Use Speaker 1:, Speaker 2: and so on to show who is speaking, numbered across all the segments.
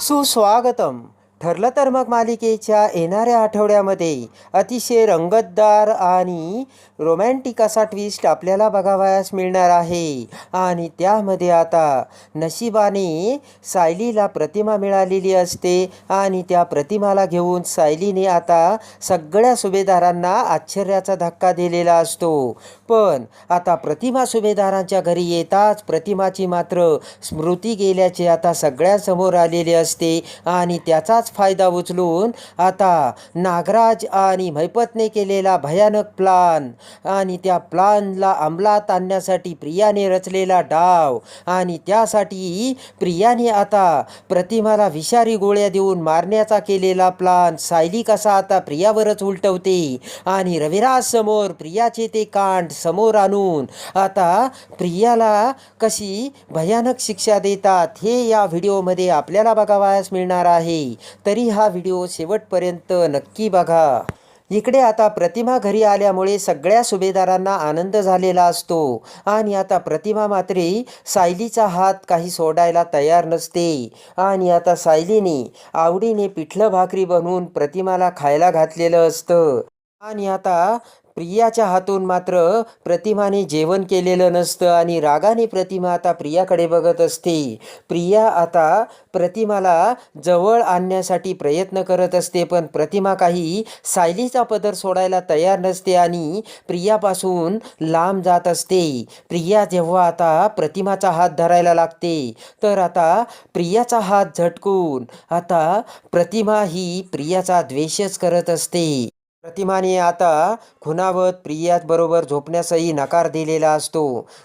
Speaker 1: सुस्वागतम। ठरलं तर मग मालिकेच्या येणाऱ्या आठवड्यामध्ये अतिशय रंगतदार आणि रोमॅन्टिक असा ट्विस्ट आपल्याला बघावयास मिळणार आहे. आणि त्यामध्ये आता नशिबाने सायलीला प्रतिमा मिळालेली असते आणि त्या प्रतिमाला घेऊन सायलीने आता सगळ्या सुभेदारांना आश्चर्याचा धक्का दिलेला असतो. पण आता प्रतिमा सुभेदारांच्या घरी येताच प्रतिमाची मात्र स्मृती गेल्याचे आता सगळ्यांसमोर आलेले असते आणि त्याचाच फायदा उचलून आता नागराज आणि मैपतने केलेला भयानक प्लान. आणि त्या प्लानला अंमलात आणण्यासाठी प्रियाने रचलेला डाव. आणि त्यासाठी प्रियाने आता प्रतिमाला विषारी गोळ्या देऊन मारण्याचा केलेला प्लान. सायली कसा आता प्रियावरच उलटवते. आणि रविराज समोर प्रियाचे ते कांड समोर आणून आता प्रियाला कशी भयानक शिक्षा देतात हे या व्हिडिओमध्ये आपल्याला बघावयास मिळणार आहे. तरी हा व्हिडिओ शेवटपर्यंत नक्की बघा. इकडे आता प्रतिमा घरी आल्यामुळे सगळ्या सुभेदारांना आनंद झालेला असतो. आणि आता प्रतिमा मात्र सायलीचा हात काही सोडायला तयार नसते. आणि आता सायलीने आवडीने पिठलं भाकरी बनवून प्रतिमाला खायला घातलेलं असतं. आणि आता प्रियाच्या हातून मात्र प्रतिमाने जेवण केलेलं नसतं आणि रागाने प्रतिमा आता प्रियाकडे बघत असते. प्रिया आता प्रतिमाला जवळ आणण्यासाठी प्रयत्न करत असते पण प्रतिमा काही सायलीचा पदर सोडायला तयार नसते आणि प्रियापासून लांब जात असते. प्रिया जेव्हा आता प्रतिमाचा हात धरायला लागते तर आता प्रियाचा हात झटकून आता प्रतिमा ही प्रियाचा द्वेषच करत असते. प्रतिमाने आता खुनावत प्रियाबरोबर झोपण्यासही नकार दिलेला असतो.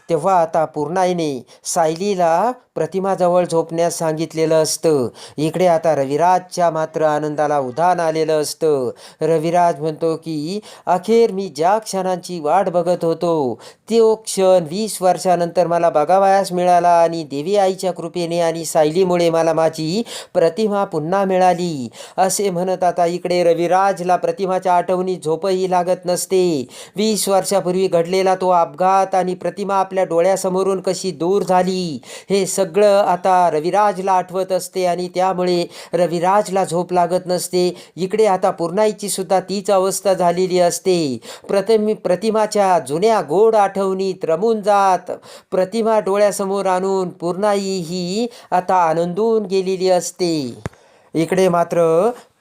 Speaker 1: तेव्हा आता पूर्णाईने सायलीला प्रतिमाजवळ झोपण्यास सांगितलेलं असतं. इकडे आता रविराजच्या मात्र आनंदाला उधाण आलेलं असतं. रविराज म्हणतो की अखेर मी ज्या क्षणांची वाट बघत होतो तो क्षण वीस वर्षानंतर मला बघावयास मिळाला आणि देवी आईच्या कृपेने आणि सायलीमुळे मला माझी प्रतिमा पुन्हा मिळाली. असे म्हणत आता इकडे रविराजला प्रतिमाच्या आठवणी झोपही लागत नसते. वीस वर्षापूर्वी घडलेला तो अपघात आणि प्रतिमा आपल्या डोळ्यासमोरून कशी दूर झाली हे सगळं आता रविराजला आठवत असते आणि त्यामुळे रविराजला झोप लागत नसते. इकडे आता पूर्णाईची सुद्धा तीच अवस्था झालेली असते. प्रथम प्रतिमाच्या जुन्या गोड आठवणीत रमून जात. प्रतिमा डोळ्यासमोर आणून पूर्णाई ही आता आनंदून गेलेली असते. इकडे मात्र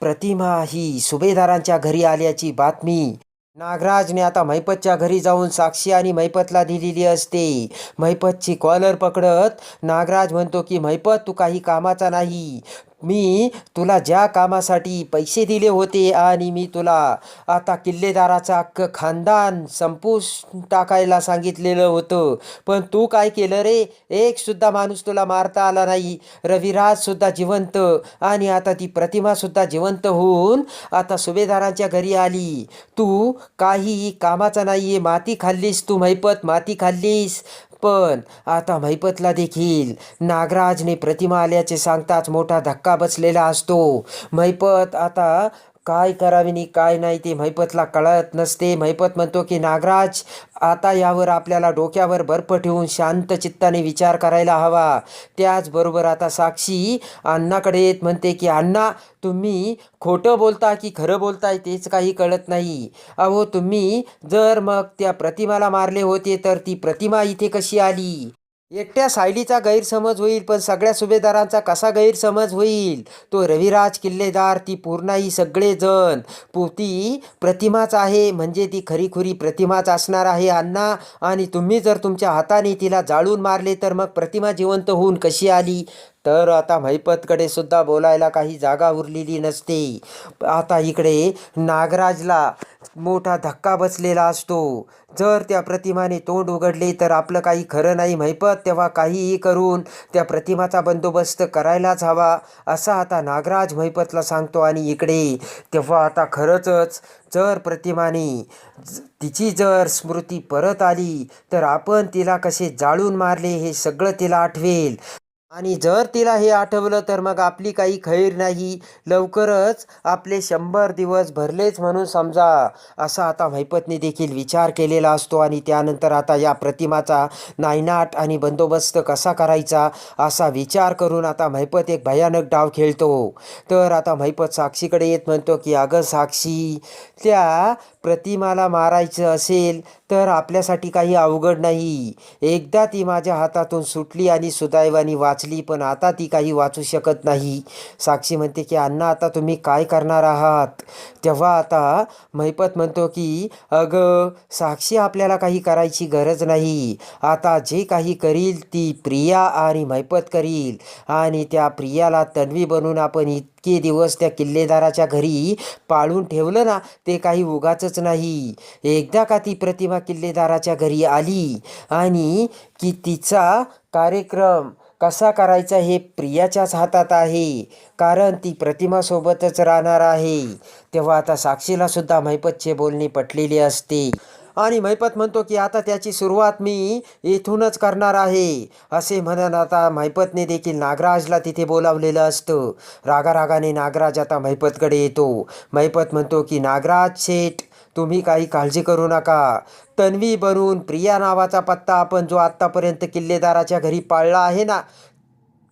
Speaker 1: प्रतिमा ही सुभेदारांच्या घरी आल्याची बातमी. नागराजने आता मैपतच्या घरी जाऊन साक्षी आणि मैपतला दिलेली असते. मैपतची कॉलर पकडत नागराज म्हणतो की मैपत तू काही कामाचा नाही. मी तुला ज्या कामासाठी पैसे दिले होते आणि मी तुला आता किल्लेदाराचा अख्खं खानदान संपूस टाकायला सांगितलेलं होतं. पण तू काय केलं रे? एक सुद्धा माणूस तुला मारता आला नाही. रविराजसुद्धा जिवंत आणि आता ती प्रतिमासुद्धा जिवंत होऊन आता सुभेदारांच्या घरी आली. तू काही कामाचा नाहीये. माती खाल्लीस तू मैपत माती खाल्लीस. पण आता मैपतला देखील नागराजने प्रतिमा आल्याचे सांगताच मोठा धक्का बसलेला असतो. मैपत आता काय करावे नि काय नाही ते मैपतला कळत नसते. मैपत म्हणतो की नागराज आता यावर आपल्याला डोक्यावर बर्फ ठेवून शांत चित्ताने विचार करायला हवा. त्याचबरोबर आता साक्षी अण्णाकडे येत म्हणते की अण्णा तुम्ही खोटं बोलता की खरं बोलताय तेच काही कळत नाही. अहो तुम्ही जर मग त्या प्रतिमाला मारले होते तर ती प्रतिमा इथे कशी आली? एकट्या सायलीचा गैरसमज होईल पण सगळ्या सुभेदारांचा कसा गैरसमज होईल? तो रविराज किल्लेदार ती पूर्णाई सगळेजण. पोती ती प्रतिमाच आहे म्हणजे ती खरीखुरी प्रतिमाच असणार आहे अण्णा. आणि तुम्ही जर तुमच्या हाताने तिला जाळून मारले तर मग प्रतिमा जिवंत होऊन कशी आली? तर आता मैपतकडे सुद्धा बोलायला काही जागा उरलेली नसते. आता इकडे नागराजला मोठा धक्का बसलेला असतो. जर त्या प्रतिमाने तोंड उघडले तर आपलं काही खरं नाही मैपत तेव्हा काहीही करून त्या प्रतिमाचा बंदोबस्त करायलाच हवा असा आता नागराज मैपतला सांगतो. आणि इकडे तेव्हा आता खरंच जर प्रतिमाने तिची जर स्मृती परत आली तर आपण तिला कसे जाळून मारले हे सगळं तिला आठवेल. आणि जर तिला हे आठवलं तर मग आपली काही खैर नाही. लवकरच आपले शंभर दिवस भरलेच म्हणून समजा. असा आता महिपतने देखील विचार केलेला असतो आणि त्यानंतर आता या प्रतिमाचा नायनाट आणि बंदोबस्त कसा करायचा असा विचार करून आता महिपत एक भयानक डाव खेळतो. तर आता महिपत साक्षीकडे येत म्हणतो की अगं साक्षी त्या प्रतिमाला मारायचं असेल तर आपल्यासाठी काही अवघड नाही. एकदा ती माझ्या हातातून सुटली आणि सुदैवानी वाचली पण आता ती काही वाचू शकत नाही. साक्षी म्हणते की अण्णा आता तुम्ही काय करणार आहात? तेव्हा आता महिपत म्हणतो की अगं साक्षी आपल्याला काही करायची गरज नाही. आता जे काही करील ती प्रिया आणि महिपत करील आणि त्या प्रियाला तन्वी बनून आपण इतके दिवस त्या किल्लेदाराच्या घरी पाळून ठेवलं ना ते काही उगाच नाही. एकदा का ती प्रतिमा किल्लेदाराच्या घरी आली? आणि की तिचा कार्यक्रम? कसा करायचा हे प्रियाच्याच हातात आहे. कारण ती प्रतिमासोबतच राहणार आहे. तेव्हा आता साक्षीला सुद्धा महिपतचे बोलणे पटलेले असते. आणि महिपत म्हणतो की आता त्याची सुरुवात मी इथूनच करणार आहे. असे म्हणून आता महिपतने देखील नागराजला तिथे बोलावलेलं असतं. रागारागाने नागराज आता महिपतकडे येतो. महिपत म्हणतो की नागराज शेठ तुम्ही काही काळजी करू नका. तन्वी बनून प्रिया नावाचा पत्ता आपण जो आत्तापर्यंत किल्लेदाराच्या घरी पाळला आहे ना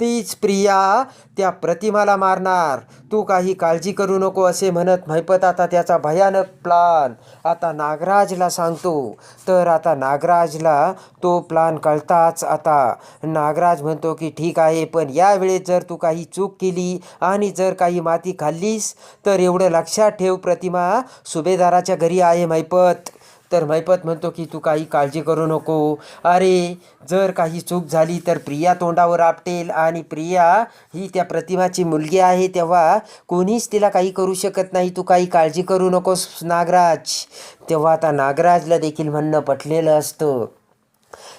Speaker 1: तीच प्रिया त्या प्रतिमाला मारणार. तू काही काळजी करू नको असे म्हणत महिपत आता त्याचा भयानक प्लान आता नागराजला सांगतो. तर आता नागराजला तो प्लान कळताच आता. नागराज म्हणतो की ठीक आहे पण यावेळेस जर तू काही चूक केली आणि जर काही माती खाल्लीस तर एवढं लक्षात ठेव प्रतिमा. सुभेदाराच्या घरी आहे महिपत. तर मैपत म्हणतो की तू काही काळजी करू नको. अरे जर काही चूक झाली तर प्रिया तोंडावर आपटेल आणि प्रिया ही त्या प्रतिमाची मुलगी आहे तेव्हा कोणीच तिला काही करू शकत नाही. तू काही काळजी करू नकोस नागराज. तेव्हा आता नागराजला देखील म्हणणं पटलेलं असतं.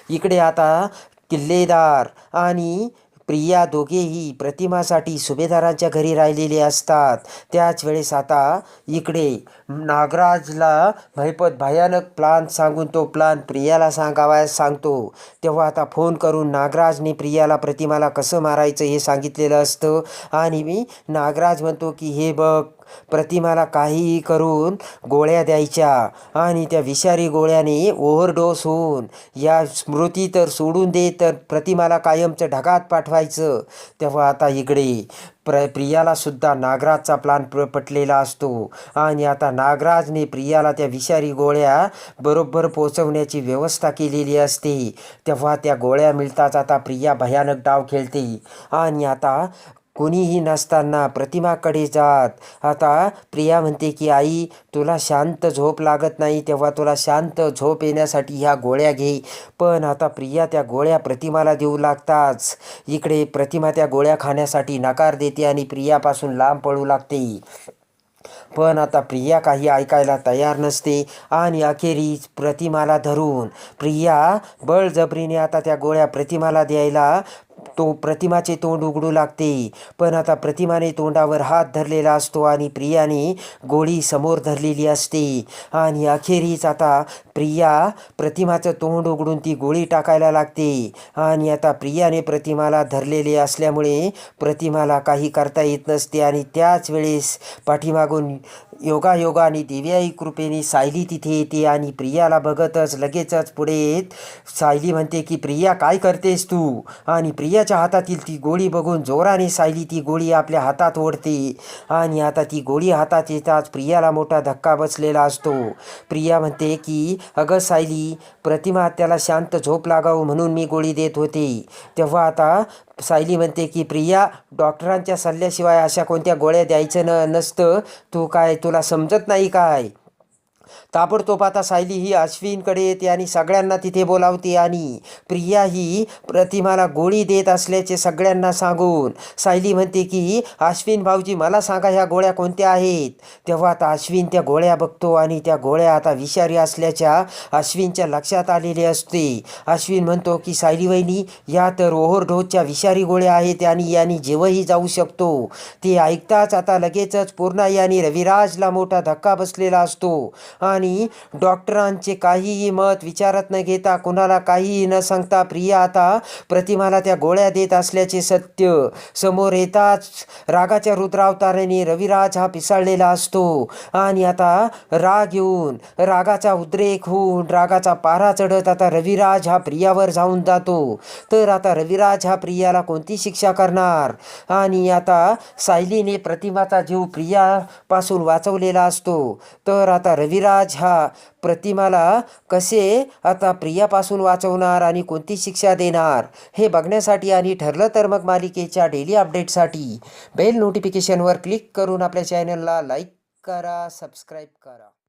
Speaker 1: इकडे आता किल्लेदार आणि प्रिया दोघेही प्रतिमासाठी सुभेदारांच्या घरी राहिलेले असतात. त्याच वेळेस आता इकडे नागराजला भयपत भयानक प्लान सांगून तो प्लान प्रियाला सांगावयास सांगतो. तेव्हा आता फोन करून नागराजने प्रियाला प्रतिमाला कसं मारायचं हे सांगितलेलं असतं आणि मी नागराज म्हणतो की हे बघ प्रतिमाला काहीही करून गोळ्या द्यायच्या आणि त्या विषारी गोळ्याने ओव्हरडोस होऊन या स्मृती तर सोडून दे तर प्रतिमाला कायमचं ढगात पाठवायचं. तेव्हा आता इकडे प्र प्रियाला सुद्धा नागराजचा प्लान प पटलेला असतो. आणि आता नागराजने प्रियाला त्या विषारी गोळ्या बरोबर पोचवण्याची व्यवस्था केलेली असते. तेव्हा त्या गोळ्या मिळताच आता प्रिया भयानक डाव खेळते. आणि आता कोणीही नसताना प्रतिमाकडे जात. आता प्रिया म्हणते की आई तुला शांत झोप लागत नाही तेव्हा तुला शांत झोप येण्यासाठी ह्या गोळ्या घे. पण आता प्रिया त्या गोळ्या प्रतिमाला देऊ लागताच. इकडे प्रतिमा त्या गोळ्या खाण्यासाठी नकार देते आणि प्रियापासून लांब पळू लागते. पण आता प्रिया काही ऐकायला तयार नसते आणि अखेरीस प्रतिमाला धरून. प्रिया बळजबरीने आता त्या गोळ्या प्रतिमाला द्यायला तो प्रतिमाचे तोंड उघडू लागते. पण आता प्रतिमाने तोंडावर हात धरलेला असतो आणि प्रियाने गोळी समोर धरलेली असते. आणि अखेरीस आता प्रिया प्रतिमाचं तोंड उघडून ती गोळी टाकायला लागते. आणि आता प्रियाने प्रतिमाला धरलेले असल्यामुळे प्रतिमाला काही करता येत नसते आणि त्याच वेळेस पाठीमागून योगायोगाने दिव्याई कृपेने सायली तिथे येते आणि प्रियाला बघतच लगेचच पुढे येत सायली म्हणते की प्रिया काय करतेस तू? आणि प्रियाच्या हातातील ती गोळी बघून जोराने सायली ती गोळी आपल्या हातात ओढते आणि आता ती गोळी हातात येताच प्रियाला मोठा धक्का बसलेला असतो. प्रिया म्हणते की अगं सायली प्रतिमा त्याला शांत झोप लागावं म्हणून मी गोळी देत होते. तेव्हा आता सायली म्हणते की प्रिया डॉक्टरांच्या सल्ल्याशिवाय अशा कोणत्या गोळ्या द्यायचं न नसतं. तू काय तुला समजत नाही काय? ताबडतोब आता सायली ही अश्विनकडे येते आणि सगळ्यांना तिथे बोलावते आणि प्रिया ही प्रतिमाला गोळी देत असल्याचे सगळ्यांना सांगून सायली म्हणते की अश्विन भाऊजी मला सांगा ह्या गोळ्या कोणत्या आहेत? तेव्हा आता अश्विन त्या गोळ्या बघतो आणि त्या गोळ्या आता विषारी असल्याच्या अश्विनच्या लक्षात आलेले असते. अश्विन म्हणतो की सायली वहिनी या तर ओव्हरडोजच्या विषारी गोळ्या आहेत आणि यांनी जेवही जाऊ शकतो. ते ऐकताच आता लगेचच पूर्णा यांनी रविराजला मोठा धक्का बसलेला असतो. आणि डॉक्टरांचे काहीही मत विचारात न घेता कुणाला काहीही न सांगता प्रिया आता प्रतिमाला त्या गोळ्या देत असल्याचे सत्य. समोर येताच रागाच्या रुद्रावताराने रविराज हा पिसाळलेला असतो. आणि आता राग येऊन रागाचा उद्रेक होऊन रागाचा पारा चढत आता रविराज हा प्रियावर जाऊन जातो. तर आता रविराज हा प्रियाला कोणती शिक्षा करणार? आणि आता सायलीने प्रतिमाचा जीव प्रियापासून वाचवलेला असतो. तर आता रविराज हा प्रतिमाला कसे आता प्रियापासून वाचवणार आणि कोणती शिक्षा देणार? हे बघण्यासाठी आणि ठरलं तर मग मालिकेच्या डेली अपडेटसाठी बेल नोटिफिकेशनवर क्लिक करून आपल्या चॅनलला लाईक करा सबस्क्राईब करा.